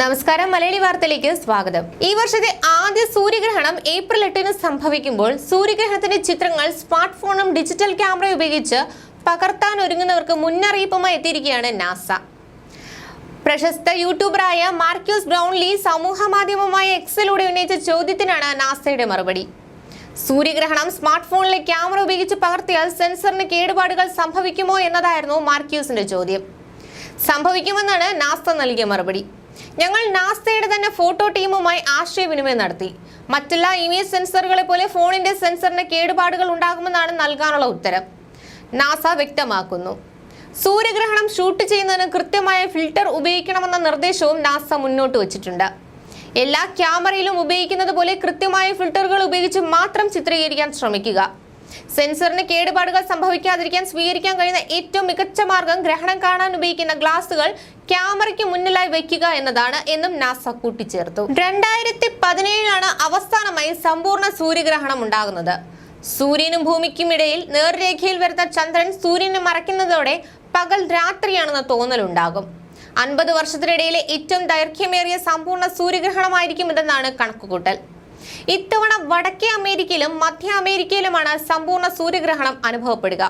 നമസ്കാരം. മലയാളി വാർത്തയിലേക്ക് സ്വാഗതം. ഈ വർഷത്തെ ആദ്യ സൂര്യഗ്രഹണം ഏപ്രിൽ എട്ടിന് സംഭവിക്കുമ്പോൾ സൂര്യഗ്രഹണത്തിന്റെ ചിത്രങ്ങൾ സ്മാർട്ട് ഫോണും ഡിജിറ്റൽ ക്യാമറ ഉപയോഗിച്ച് പകർത്താൻ ഒരുങ്ങുന്നവർക്ക് മുന്നറിയിപ്പുമായി എത്തിയിരിക്കുകയാണ് നാസ. പ്രശസ്ത യൂട്യൂബറായ മാർക്യൂസ് ബ്രൗൺലി സമൂഹ മാധ്യമമായ എക്സിലൂടെ ഉന്നയിച്ച ചോദ്യത്തിനാണ് നാസയുടെ മറുപടി. സൂര്യഗ്രഹണം സ്മാർട്ട് ഫോണിലെ ക്യാമറ ഉപയോഗിച്ച് പകർത്തിയാൽ സെൻസറിന് കേടുപാടുകൾ സംഭവിക്കുമോ എന്നതായിരുന്നു മാർക്യൂസിന്റെ ചോദ്യം. സംഭവിക്കുമെന്നാണ് നാസ നൽകിയ മറുപടി. ഞങ്ങൾ നാസ്തയുടെ തന്നെ ഫോട്ടോ ടീമുമായി ആശയവിനിമയം നടത്തി. മറ്റെല്ലാ ഇമേജ് സെൻസറുകളെ പോലെ ഫോണിന്റെ സെൻസറിന് കേടുപാടുകൾ ഉണ്ടാകുമെന്നാണ് നൽകാനുള്ള ഉത്തരം. നാസ വ്യക്തമാക്കുന്നു. സൂര്യഗ്രഹണം ഷൂട്ട് ചെയ്യുന്നതിന് കൃത്യമായ ഫിൽട്ടർ ഉപയോഗിക്കണമെന്ന നിർദ്ദേശവും നാസ മുന്നോട്ട് വച്ചിട്ടുണ്ട്. എല്ലാ ക്യാമറയിലും ഉപയോഗിക്കുന്നത് പോലെ കൃത്യമായ ഫിൽട്ടറുകൾ ഉപയോഗിച്ച് മാത്രം ചിത്രീകരിക്കാൻ ശ്രമിക്കുക. സെൻസറിന് കേടുപാടുകൾ സംഭവിക്കാതിരിക്കാൻ സ്വീകരിക്കാൻ കഴിയുന്ന ഏറ്റവും മികച്ച മാർഗം ഗ്രഹണം കാണാൻ ഉപയോഗിക്കുന്ന ഗ്ലാസുകൾ ക്യാമറയ്ക്ക് മുന്നിലായി വയ്ക്കുക എന്നതാണ് എന്നും നാസ കൂട്ടിച്ചേർത്തു. രണ്ടായിരത്തി പതിനേഴിലാണ് അവസാനമായി സമ്പൂർണ സൂര്യഗ്രഹണം ഉണ്ടാകുന്നത്. സൂര്യനും ഭൂമിക്കും ഇടയിൽ നേർരേഖയിൽ വരുന്ന ചന്ദ്രൻ സൂര്യനെ മറയ്ക്കുന്നതോടെ പകൽ രാത്രിയാണെന്ന തോന്നലുണ്ടാകും. അൻപത് വർഷത്തിനിടയിലെ ഏറ്റവും ദൈർഘ്യമേറിയ സമ്പൂർണ സൂര്യഗ്രഹണമായിരിക്കും ഇതെന്നാണ് കണക്കുകൂട്ടൽ. ഇത്തവണ വടക്കേ അമേരിക്കയിലും മധ്യ അമേരിക്കയിലുമാണ് സമ്പൂർണ സൂര്യഗ്രഹണം അനുഭവപ്പെടുക.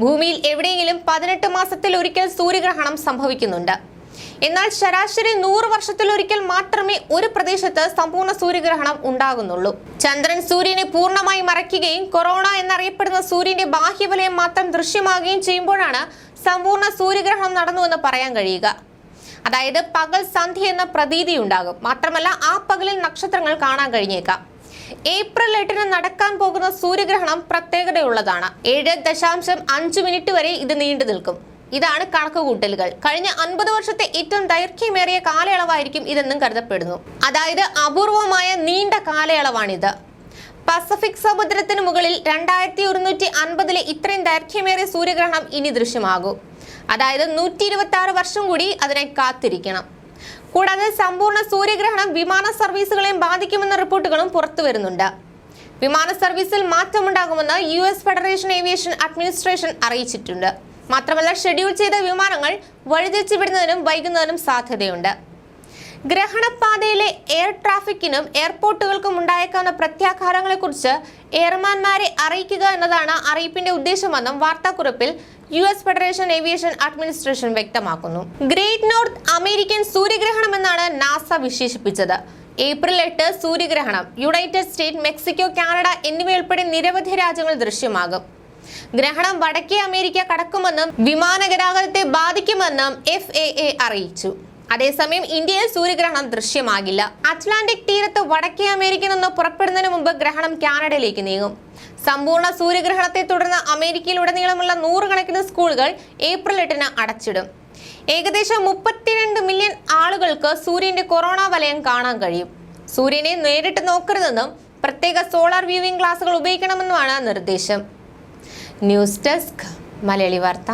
ഭൂമിയിൽ എവിടെയെങ്കിലും പതിനെട്ട് മാസത്തിൽ ഒരിക്കൽ സൂര്യഗ്രഹണം സംഭവിക്കുന്നുണ്ട്. എന്നാൽ ശരാശരി നൂറ് വർഷത്തിലൊരിക്കൽ മാത്രമേ ഒരു പ്രദേശത്ത് സമ്പൂർണ സൂര്യഗ്രഹണം ഉണ്ടാകുന്നുള്ളൂ. ചന്ദ്രൻ സൂര്യനെ പൂർണമായി മറയ്ക്കുകയും കൊറോണ എന്നറിയപ്പെടുന്ന സൂര്യന്റെ ബാഹ്യവലയം മാത്രം ദൃശ്യമാകുകയും ചെയ്യുമ്പോഴാണ് സമ്പൂർണ സൂര്യഗ്രഹണം നടന്നുവെന്ന് പറയാൻ കഴിയുക. അതായത് പകൽ സന്ധി എന്ന പ്രതീതി ഉണ്ടാകും. മാത്രമല്ല ആ പകലിൽ നക്ഷത്രങ്ങൾ കാണാൻ കഴിഞ്ഞേക്കാം. ഏപ്രിൽ എട്ടിന് നടക്കാൻ പോകുന്ന സൂര്യഗ്രഹണം പ്രത്യേകതയുള്ളതാണ്. ഏഴ് ദശാംശം അഞ്ച് മിനിറ്റ് വരെ ഇത് നീണ്ടു നിൽക്കും. ഇതാണ് കണക്കുകൂട്ടലുകൾ. കഴിഞ്ഞ അൻപത് വർഷത്തെ ഏറ്റവും ദൈർഘ്യമേറിയ കാലയളവായിരിക്കും ഇതെന്നും കരുതപ്പെടുന്നു. അതായത് അപൂർവമായ നീണ്ട കാലയളവാണിത്. പസഫിക് സമുദ്രത്തിന് മുകളിൽ രണ്ടായിരത്തി ഒരുന്നൂറ്റി അൻപതിലെ ഇത്രയും ദൈർഘ്യമേറിയ സൂര്യഗ്രഹണം ഇനി ദൃശ്യമാകും. അതായത് നൂറ്റി ഇരുപത്തി ആറ് വർഷം കൂടി അതിനെ കാത്തിരിക്കണം. കൂടാതെ സമ്പൂർണ സൂര്യഗ്രഹണം വിമാന സർവീസുകളെയും ബാധിക്കുമെന്ന റിപ്പോർട്ടുകളും പുറത്തു വരുന്നുണ്ട്. വിമാന സർവീസിൽ മാറ്റമുണ്ടാകുമെന്ന് U S federation aviation administration അറിയിച്ചിട്ടുണ്ട്. മാത്രമല്ല ഷെഡ്യൂൾ ചെയ്ത വിമാനങ്ങൾ വഴിതിരിച്ചു വിടുന്നതിനും വൈകുന്നതിനും സാധ്യതയുണ്ട്. ഗ്രഹണപാതയിലെ എയർ ട്രാഫിക്കിനും എയർപോർട്ടുകൾക്കും ഉണ്ടായേക്കാവുന്ന പ്രത്യാഘാതങ്ങളെക്കുറിച്ച് എയർമാൻമാരെ അറിയിക്കുക എന്നതാണ് അറിയിപ്പിന്റെ ഉദ്ദേശമെന്നും വാർത്താക്കുറിപ്പിൽ U S federation aviation administration വ്യക്തമാക്കുന്നു. ഗ്രേറ്റ് നോർത്ത് അമേരിക്കൻ സൂര്യഗ്രഹണം എന്നാണ് നാസ വിശേഷിപ്പിച്ചത്. ഏപ്രിൽ എട്ട് സൂര്യഗ്രഹണം യുണൈറ്റഡ് സ്റ്റേറ്റ് മെക്സിക്കോ കാനഡ എന്നിവയുൾപ്പെടെ നിരവധി രാജ്യങ്ങൾ ദൃശ്യമാകും. ഗ്രഹണം വടക്കേ അമേരിക്ക കടക്കുമെന്നും വിമാന ഗതാഗതത്തെ ബാധിക്കുമെന്നും എഫ് എ എ അറിയിച്ചു. അതേസമയം ഇന്ത്യയിൽ സൂര്യഗ്രഹണം ദൃശ്യമാകില്ല. അറ്റ്ലാന്റിക് തീരത്ത് വടക്കേ അമേരിക്കയിൽ നിന്ന് പുറപ്പെടുന്നതിന് മുമ്പ് ഗ്രഹണം കാനഡയിലേക്ക് നീങ്ങും. സമ്പൂർണ സൂര്യഗ്രഹണത്തെ തുടർന്ന് അമേരിക്കയിലുടനീളമുള്ള നൂറുകണക്കിന് സ്കൂളുകൾ ഏപ്രിൽ എട്ടിന് അടച്ചിടും. ഏകദേശം മുപ്പത്തിരണ്ട് മില്യൺ ആളുകൾക്ക് സൂര്യന്റെ കൊറോണ വലയം കാണാൻ കഴിയും. സൂര്യനെ നേരിട്ട് നോക്കരുതെന്നും പ്രത്യേക സോളാർ വ്യൂവിംഗ് ഗ്ലാസുകൾ ഉപയോഗിക്കണമെന്നുമാണ് നിർദ്ദേശം. ന്യൂസ് ഡെസ്ക് മലയാളി വാർത്ത.